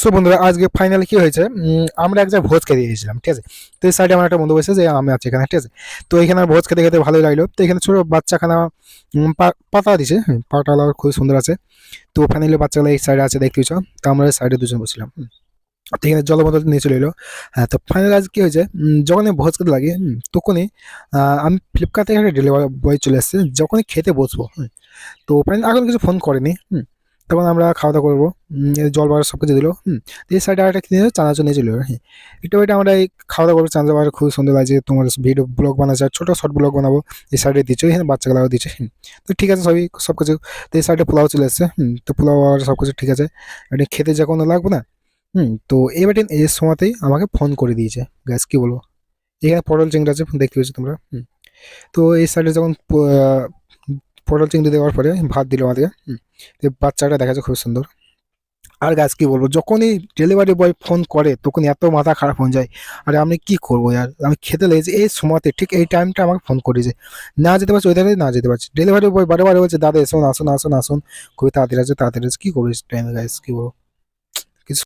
So বন্ধুরা আজকে finally কি হয়েছে? আমরা এক জায়গায় ভোজ খেতে গিয়েছিলাম ঠিক আছে? তো এই সাইডে আমার একটা বন্ধু বসে যে আমি আছি এখানে ঠিক আছে? তো এখানে ভোজ খেতে খেতে ভালোই লাগল। তো এখানে ছোটো বাচ্চাখানা পাতা দিছে হ্যাঁ, পাতাগুলো খুব সুন্দর আছে। তো ফাইনালি বাচ্চাগুলো এই সাইডে আছে দেখতে তো আমরা সাইডে দুজন বসছিলাম। তো এখানে জল বোতল নিয়ে চলে এলো। হ্যাঁ তো ফাইনালি আজ কী হয়েছে? যখন আমি ভোজ খেতে লাগে তখনই আমি ফ্লিপকার্ট থেকে একটা ডেলিভারি বয় চলে এসেছে যখনই খেতে বসবো তো ফাইনালি এখন কিছু ফোন করেনি হুম। তখন আমরা খাওয়া দাওয়া করব জল বার সব কিছু দিলো হুম। এই সাইডে আরেকটা কিনে চানাচুর চলে এলো, হ্যাঁ। একটু এটা আমরা এই খাওয়া দাওয়া করব বার খুব সুন্দর লাগছে। তোমার ভিডিও ব্লগ বানাচ্ছে আর ছোটো শর্ট ব্লগ বানাবো। এই সাইডে দিচ্ছ এখানে বাচ্চাগুলো দিচ্ছে হুম। তো ঠিক আছে সবই সব কিছু তো এই সাইডে পোলাও চলে এসছে হুম। তো পোলাও আর সব কিছু ঠিক আছে। এটা খেতে যা কোনো লাগবে না হুম। তো এবারে এর সময়তেই আমাকে ফোন করে দিয়েছে গ্যাস কি বলব? এখানে পটল চিংড়ি আছে দেখতে পেয়েছ তোমরা হুম। তো এই সাইডে যখন পটল চিংড়ি দেওয়ার পরে ভাত দিল আমাদেরকে বাচ্চাটা দেখা যায় খুব সুন্দর। আর গাছ কি বলব? যখনই ডেলিভারি বয় ফোন করে, তখন এত মাথা খারাপ হয়ে যায়। আর আমি কি করব আর আমি খেতে লেগেছি এই সময়তে, ঠিক এই টাইমটা আমাকে ফোন করেছে। না যেতে পারছি ওই ধারে না যেতে পারছি। ডেলিভারি বয় বারে বারে বলছে, দাদা এসুন আসুন আসুন আসুন খুবই তাড়াতাড়ি আছে তাড়াতাড়ি আছে কী করিস টাইমে গাছ কী বলব?